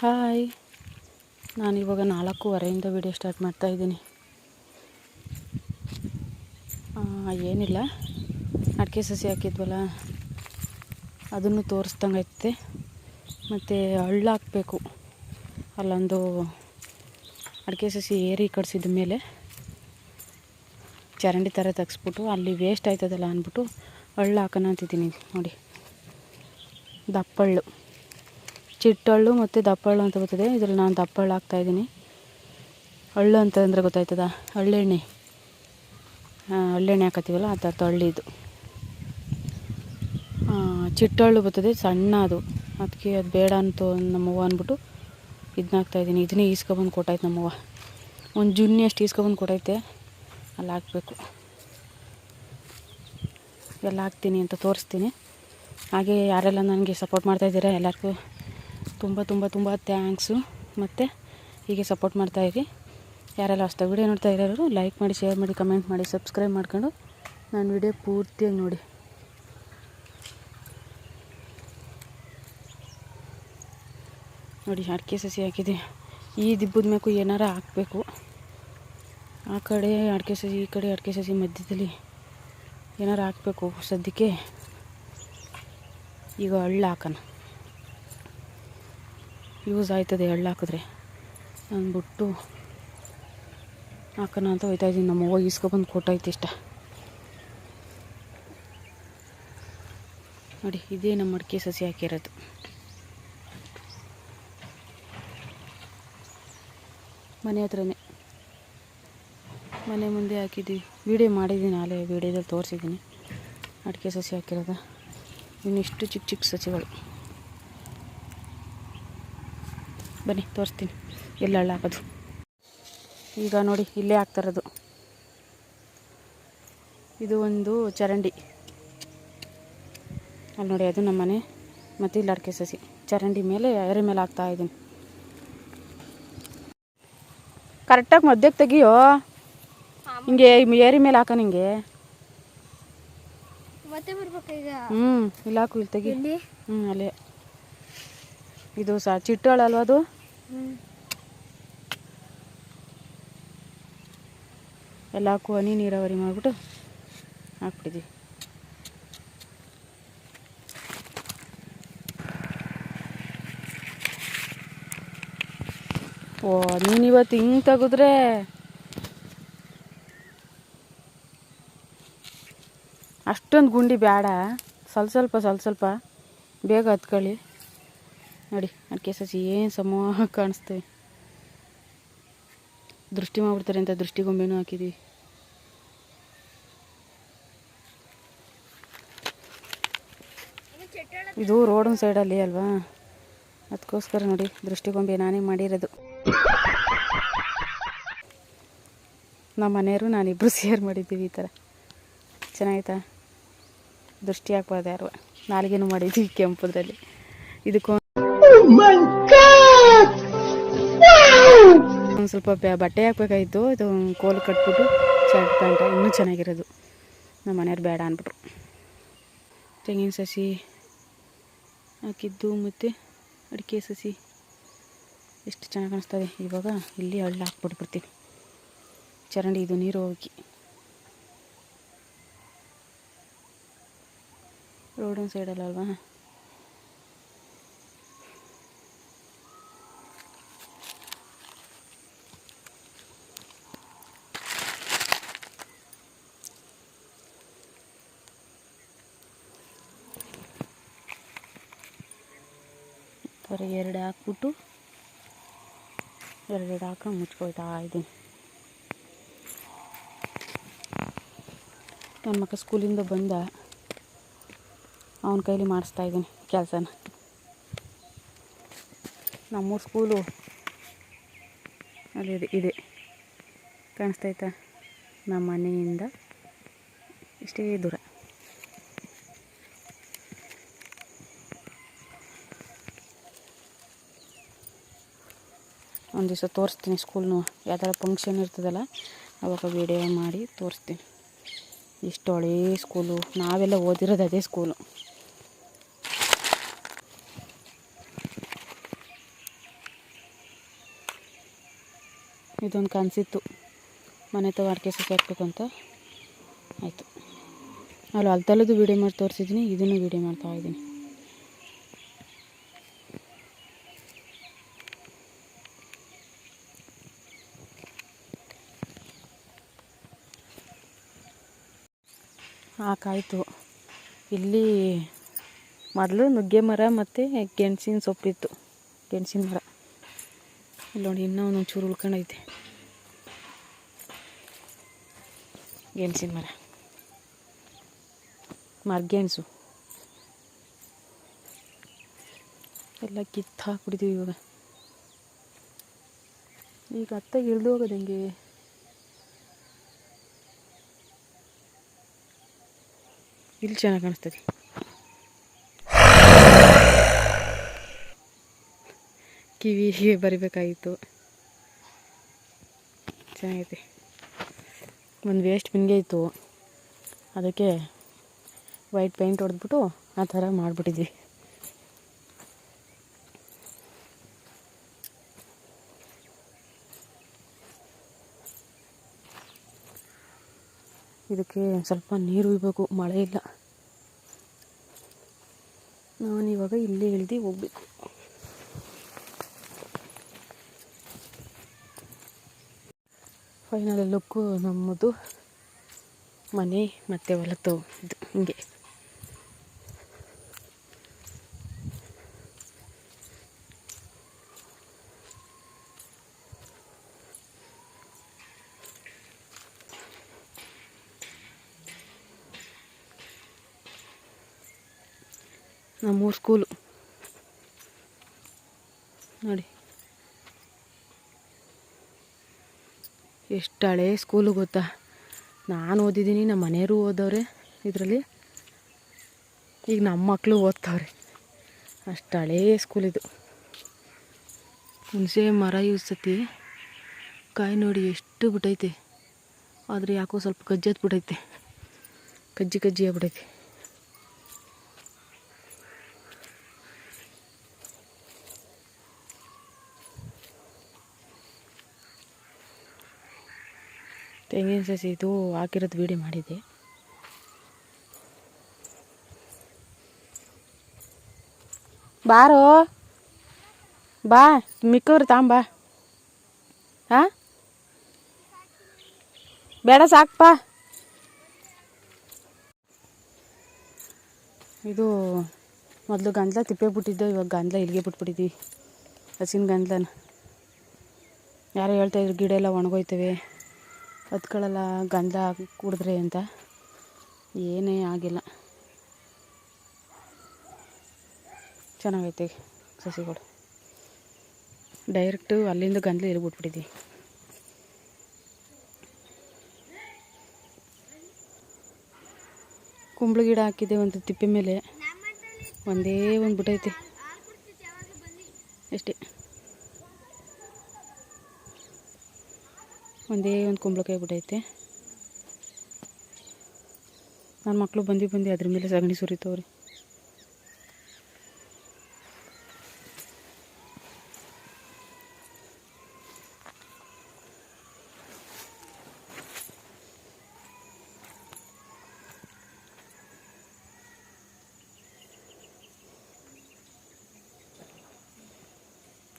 Hi ನಾನು ಇವಾಗ ನಾಲ್ಕೂವರೆಯಿಂದ video start ಮಾಡ್ತಾ ಇದ್ದೀನಿ. ಏನಿಲ್ಲ. ಅಡಿಕೆ ಸಸಿ ಹಾಕಿದ್ವಲ್ಲ, ಅದನ್ನು ತೋರಿಸ್ದಂಗೈತೆ ಮತ್ತು ಹಳ್ಳು ಹಾಕಬೇಕು. ಅಲ್ಲೊಂದು ಅಡಿಕೆ ಸಸಿ ಏರಿ ಕಡಿಸಿದ ಮೇಲೆ ಚರಂಡಿ ಥರ ತೆಗ್ಸ್ಬಿಟ್ಟು ಅಲ್ಲಿ ವೇಸ್ಟ್ ಆಯ್ತದಲ್ಲ ಅಂದ್ಬಿಟ್ಟು ಹಳ್ಳು ಹಾಕೋಣ ಅಂತಿದ್ದೀನಿ. ನೋಡಿ, ದಪ್ಪಳ್ಳು. ಚಿಟ್ಟಳ್ಳು ಮತ್ತು ದಪ್ಪಳ್ಳು ಅಂತ ಗೊತ್ತಿದೆ ಇದರಲ್ಲಿ ನಾನು ದಪ್ಪಳ್ಳು ಹಾಕ್ತಾಯಿದ್ದೀನಿ ಹಳ್ಳು ಅಂತಂದರೆ ಗೊತ್ತಾಯ್ತದ? ಹಳ್ಳೆಣ್ಣೆ. ಹಳ್ಳೆಣ್ಣೆ ಹಾಕತ್ತೀವಲ್ಲ, ಆ ಥರದ್ದು ಹಳ್ಳಿದು. ಚಿಟ್ಟಳ್ಳು ಬರ್ತದೆ, ಸಣ್ಣ ಅದು. ಅದಕ್ಕೆ ಅದು ಬೇಡ ಅಂತ ನಮ್ಮವ್ವ ಅಂದ್ಬಿಟ್ಟು ಇದನ್ನ ಹಾಕ್ತಾಯಿದ್ದೀನಿ ಇದನ್ನೇ ಈಸ್ಕೊಬಂದು ಕೊಟ್ಟಾಯ್ತು ನಮ್ಮವ್ವ. ಒಂದು ಜುನ್ನಿ ಅಷ್ಟು ಈಸ್ಕೊಬಂದು ಕೊಟ್ಟೈತೆ. ಅಲ್ಲಿ ಹಾಕಬೇಕು. ಎಲ್ಲ ಹಾಕ್ತೀನಿ ಅಂತ ತೋರಿಸ್ತೀನಿ. ಹಾಗೆ ಯಾರೆಲ್ಲ ನನಗೆ ಸಪೋರ್ಟ್ ಮಾಡ್ತಾಯಿದ್ದೀರಾ ಎಲ್ಲರಿಗೂ ತುಂಬ ತುಂಬ ತುಂಬ ಥ್ಯಾಂಕ್ಸು ಮತ್ತು ಹೀಗೆ ಸಪೋರ್ಟ್ ಮಾಡ್ತಾಯಿರಿ ಯಾರೆಲ್ಲ ಅಷ್ಟು ವಿಡಿಯೋ ನೋಡ್ತಾ ಇರೋರು ಲೈಕ್ ಮಾಡಿ ಶೇರ್ ಮಾಡಿ ಕಮೆಂಟ್ ಮಾಡಿ ಸಬ್ಸ್ಕ್ರೈಬ್ ಮಾಡ್ಕೊಂಡು ನಾನು ವಿಡಿಯೋ ಪೂರ್ತಿಯಾಗಿ ನೋಡಿ. ನೋಡಿ ಅಡಿಕೆ ಸಸಿ ಹಾಕಿದೆ ಈ ದಿಬ್ಬದ ಮೇಕು ಏನಾರ ಹಾಕಬೇಕು. ಆ ಕಡೆ ಅಡಿಕೆ ಸಸಿ ಈ ಕಡೆ ಅಡಿಕೆ ಸಸಿ ಮಧ್ಯದಲ್ಲಿ ಏನಾರು ಹಾಕಬೇಕು ಸದ್ಯಕ್ಕೆ. ಈಗ ಹಳ್ಳು ಹಾಕೋಣ. ಯೂಸ್ ಆಯ್ತದೆ ಎಳ್ಳು ಹಾಕಿದ್ರೆ. ಅಂದ್ಬಿಟ್ಟು ಹಾಕೋಣ ಅಂತ ಹೋಯ್ತಾ ಇದ್ದೀನಿ. ನಮ್ಮ ಅವ್ವ ಈಸ್ಕೊಬಂದು ಕೊಟ್ಟೈತೆ ಇಷ್ಟ. ನೋಡಿ, ಇದೇ ನಮ್ಮ ಅಡಿಕೆ ಸಸಿ ಹಾಕಿರೋದು. ಮನೆ ಹತ್ರನೇ. ಮನೆ ಮುಂದೆ ಹಾಕಿದ್ದೀವಿ. ವೀಡಿಯೋ ಮಾಡಿದ್ದೀನಿ ಅಲ್ಲೇ ವೀಡಿಯೋದಲ್ಲಿ ತೋರಿಸಿದ್ದೀನಿ. ಅಡಿಕೆ ಸಸಿ ಹಾಕಿರೋದು. ಇನ್ನಿಷ್ಟು ಚಿಕ್ಕ ಚಿಕ್ಕ ಸಸಿಗಳು. ಬನ್ನಿ ತೋರಿಸ್ತೀನಿ. ಎಲ್ಲ ಹಾಕೋದು. ಈಗ ನೋಡಿ ಇಲ್ಲೇ ಹಾಕ್ತಾರದು ಇದು ಒಂದು ಚರಂಡಿ. ಅಲ್ಲಿ ನೋಡಿ ಅದು ನಮ್ಮ ಮನೆ ಮತ್ತು ಇಲ್ಲಿ ಅಡಿಕೆ ಸಸಿ. ಚರಂಡಿ ಮೇಲೆ ಎರೆ ಮೇಲೆ ಹಾಕ್ತಾ ಇದ್ದೀನಿ. ಕರೆಕ್ಟಾಗಿ ಮಧ್ಯಕ್ಕೆ ತೆಗಿಯೋ? ಹಿಂಗೆ ಏರಿ ಮೇಲೆ ಹಾಕ ನಿಂಗೆ? ಹ್ಞೂ ಇಲ್ಲ ಹಾಕು ಇಲ್ಲಿ ತೆಗಿ. ಹ್ಞೂ ಅಲ್ಲೇ. ಇದು ಸಹ ಅಲ್ವಾ ಅದು? ಎಲ್ಲ ಹನಿ ನೀರಾವರಿ ಮಾಡಿಬಿಟ್ಟು ಹಾಕ್ಬಿಟ್ಟಿದ್ದೀವಿ ಓ, ನೀನು ಇವತ್ತು ಹಿಂಗೆ ತೆಗೆದ್ರೆ ಅಷ್ಟೊಂದು ಗುಂಡಿ ಬೇಡ ಸ್ವಲ್ಪ ಸ್ವಲ್ಪ ಸ್ವಲ್ಪ ಸ್ವಲ್ಪ. ಬೇಗ ಹತ್ಕೊಳ್ಳಿ. ನೋಡಿ ಅಡಿಕೆ ಸಸಿ ಏನು ಸಮೂಹ ಕಾಣಿಸ್ತೇವೆ. ದೃಷ್ಟಿ ಮಾಡ್ಬಿಡ್ತಾರೆ ಅಂತ ದೃಷ್ಟಿಗೊಂಬೆನೂ ಹಾಕಿದ್ದೀವಿ ಇದು ರೋಡಿನ ಸೈಡಲ್ಲಿ ಅಲ್ವಾ? ಅದಕ್ಕೋಸ್ಕರ ನೋಡಿ, ದೃಷ್ಟಿಗೊಂಬೆ ನಾನೇ ಮಾಡಿರೋದು. ನಮ್ಮ ಮನೆಯವರು ನಾನಿಬ್ಬರು ಸೇರ್ ಮಾಡಿದ್ದೀವಿ ಈ ಥರ. ಚೆನ್ನಾಗಿತ್ತಾ? ದೃಷ್ಟಿ ಹಾಕ್ಬಾರ್ದು ಯಾರು. ನಾಲಿಗೆನೂ ಮಾಡಿದ್ದೀವಿ ಕೆಂಪುದ್ರಲ್ಲಿ. ಇದಕ್ಕೂ ಸ್ವಲ್ಪ ಬಟ್ಟೆ ಹಾಕ್ಬೇಕಾಯ್ತು. ಇದು ಕೋಲು ಕಟ್ಬಿಟ್ಟು ಶರ್ಟ್ ಪ್ಯಾಂಟ. ಇನ್ನೂ ಚೆನ್ನಾಗಿರೋದು. ನಮ್ಮ ಮನೆಯವ್ರು ಬೇಡ ಅಂದ್ಬಿಟ್ರು. ತೆಂಗಿನ ಸಸಿ ಹಾಕಿದ್ದು ಮತ್ತು ಅಡಿಕೆ ಸಸಿ. ಎಷ್ಟು ಚೆನ್ನಾಗಿ ಕಾಣಿಸ್ತದೆ. ಇವಾಗ ಇಲ್ಲಿ ಹಳ್ಳ ಹಾಕ್ಬಿಟ್ಬಿಡ್ತೀವಿ ಚರಂಡಿ, ಇದು ನೀರು ಹೋಗಿ. ರೋಡಿನ ಸೈಡಲ್ಲಲ್ವಾ ಥರ ಎರಡು ಹಾಕ್ಬಿಟ್ಟು ಎರಡೆರಡು ಹಾಕೊಂಡು ಮುಚ್ಕೊಳ್ತಾ ಇದ್ದೀನಿ. ನನ್ನ ಮಕ್ಕ ಸ್ಕೂಲಿಂದ ಬಂದ ಅವನ ಕೈಲಿ ಮಾಡಿಸ್ತಾ ಇದ್ದೀನಿ ಕೆಲಸನ. ನಮ್ಮೂರು ಸ್ಕೂಲು ಅಲ್ಲಿ ಇದೆ ಕಾಣಿಸ್ತೈತಾ ನಮ್ಮ ಮನೆಯಿಂದ ಇಷ್ಟೇ ದೂರ. ದಿವಸ ತೋರಿಸ್ತೀನಿ ಸ್ಕೂಲ್ನು. ಯಾವ ಥರ ಫಂಕ್ಷನ್ ಇರ್ತದಲ್ಲ, ಅವಾಗ ವಿಡಿಯೋ ಮಾಡಿ ತೋರಿಸ್ತೀನಿ. ಇಷ್ಟು ಹಳೇ ಸ್ಕೂಲು ನಾವೆಲ್ಲ ಓದಿರೋದು ಅದೇ ಸ್ಕೂಲು ಇದೊಂದು ಕನಸಿತ್ತು. ಮನೆ ತವ ಅಡಿಕೆ ಸಸಿ ಹಾಕ್ಬೇಕಂತ ಆಯಿತು. ಅಲ್ಲಿ ಅಲ್ತಲ್ಲದು ವೀಡಿಯೋ ಮಾಡಿ ತೋರಿಸಿದ್ದೀನಿ ಇದನ್ನು ವೀಡಿಯೋ ಮಾಡ್ತಾಯಿದ್ದೀನಿ ಹಾಕಾಯಿತು ಇಲ್ಲಿ ಮೊದಲು ನುಗ್ಗೆ ಮರ ಮತ್ತು ಗೆಣಸಿನ ಸೊಪ್ಪಿತ್ತು. ಗೆಣಸಿನ ಮರ. ಇಲ್ಲಿ ನೋಡಿ ಇನ್ನೂ ಒಂದೊಂದು ಚೂರು ಉಳ್ಕೊಂಡೈತೆ. ಗೆಣಸಿನ ಮರ. ಮರ್ಗೆಣಸು ಎಲ್ಲ ಕಿತ್ತು ಇವಾಗ. ಈಗ ಅತ್ತಾಗ ಇಳಿದು ಹೋಗೋದು ಹೆಂಗೆ? ಇಲ್ಲಿ ಚೆನ್ನಾಗಿ ಕಾಣಿಸ್ತದೆ. ಕಿವಿಗೆ ಬರಿಬೇಕಾಗಿತ್ತು. ಚೆನ್ನಾಗೈತೆ ಒಂದು ವೇಸ್ಟ್ ಬಿನ್ಗೆ ಇತ್ತು. ಅದಕ್ಕೆ ವೈಟ್ ಪೇಂಟ್ ಹೊಡೆದ್ಬಿಟ್ಟು ಆ ಥರ ಮಾಡಿಬಿಟ್ಟಿದ್ವಿ. ಇದಕ್ಕೆ ಸ್ವಲ್ಪ ನೀರು ಇಬೇಕು ಮಳೆ ಇಲ್ಲ. ನಾನಿವಾಗ ಇಲ್ಲೇ ಇಳ್ದು ಹೋಗ್ಬೇಕು. ಫೈನಲ್ ಲುಕ್ಕು ನಮ್ಮದು. ಮನೆ ಮತ್ತು ಇದು ಹಿಂಗೆ. ನಮ್ಮೂರು ಸ್ಕೂಲು ನೋಡಿ. ಎಷ್ಟು ಹಳೆ ಸ್ಕೂಲು ಗೊತ್ತಾ? ನಾನು ಓದಿದ್ದೀನಿ ನಮ್ಮ ಮನೆಯವರು ಓದವ್ರೆ ಇದರಲ್ಲಿ. ಈಗ ನಮ್ಮ ಮಕ್ಕಳು ಓದ್ತಾವ್ರೆ. ಅಷ್ಟು ಹಳೇ ಸ್ಕೂಲ್ ಇದು. ಹುಣಸೆ ಮರ ಸತಿ ಕಾಯಿ ನೋಡಿ ಎಷ್ಟು ಬಿಟ್ಟೈತೆ ಆದರೆ ಯಾಕೋ ಸ್ವಲ್ಪ ಕಜ್ಜಿ ಬಿಟ್ಟೈತೆ ಕಜ್ಜಿ ಕಜ್ಜಿ ಆಗ್ಬಿಟ್ಟೈತೆ ತೆಂಗಿನ ಸಸಿ ಇದು ಹಾಕಿರೋದು ವೀಡಿಯೋ ಮಾಡಿದ್ದೆ. ಬಾರೋ. ಬಾ ಮಿಕ್ಕವ್ರು ತಾಂಬಾ. ಹಾಂ ಬೇಡ ಸಾಕಪ್ಪ ಇದು ಮೊದಲು ಗಂದ್ಲ ತಿಪ್ಪೆ ಬಿಟ್ಟಿದ್ದೆ, ಇವಾಗ ಗಂದ್ಲ ಇಲ್ಲಿಗೆ ಬಿಟ್ಬಿಟ್ಟಿದ್ದೀವಿ ಹಸಿನ ಗಂದ್ಲನ. ಯಾರೋ ಹೇಳ್ತಾಯಿದ್ರು ಗಿಡ ಎಲ್ಲ ಒಣಗೋಯ್ತವೆ. ಹತ್ಕೊಳ್ಳಲ್ಲ, ಗಂಧ ಕುಡಿದ್ರೆ ಅಂತ. ಏನೇ ಆಗಿಲ್ಲ. ಚೆನ್ನಾಗೈತೆ ಸಸಿಗಳು ಡೈರೆಕ್ಟು ಅಲ್ಲಿಂದ ಗಂಧ ಇರ್ಬಿಟ್ಬಿಟ್ಟಿದ್ವಿ ಕುಂಬಳ ಗಿಡ ಹಾಕಿದ್ದೆ ಒಂದು ತಿಪ್ಪೆ ಮೇಲೆ. ಒಂದೇ ಒಂದು ಬಿಟ್ಟೈತಿ ಅಷ್ಟೇ ಒಂದೇ ಒಂದು ಕುಂಬಳಕಾಯಿ ಬಿಟ್ಟೈತೆ. ನನ್ನ ಮಕ್ಕಳು ಬಂದು ಬಂದು ಅದ್ರ ಮೇಲೆ ಸಗಣಿ ಸುರಿತವ್ರಿ.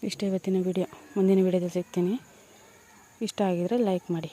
ಇಷ್ಟೇ ಇವತ್ತಿನ ವಿಡಿಯೋ. ಮುಂದಿನ ವಿಡಿಯೋದಲ್ಲಿ ಸಿಗ್ತೀನಿ. ಇಷ್ಟ ಆಗಿದ್ದರೆ ಲೈಕ್ ಮಾಡಿ.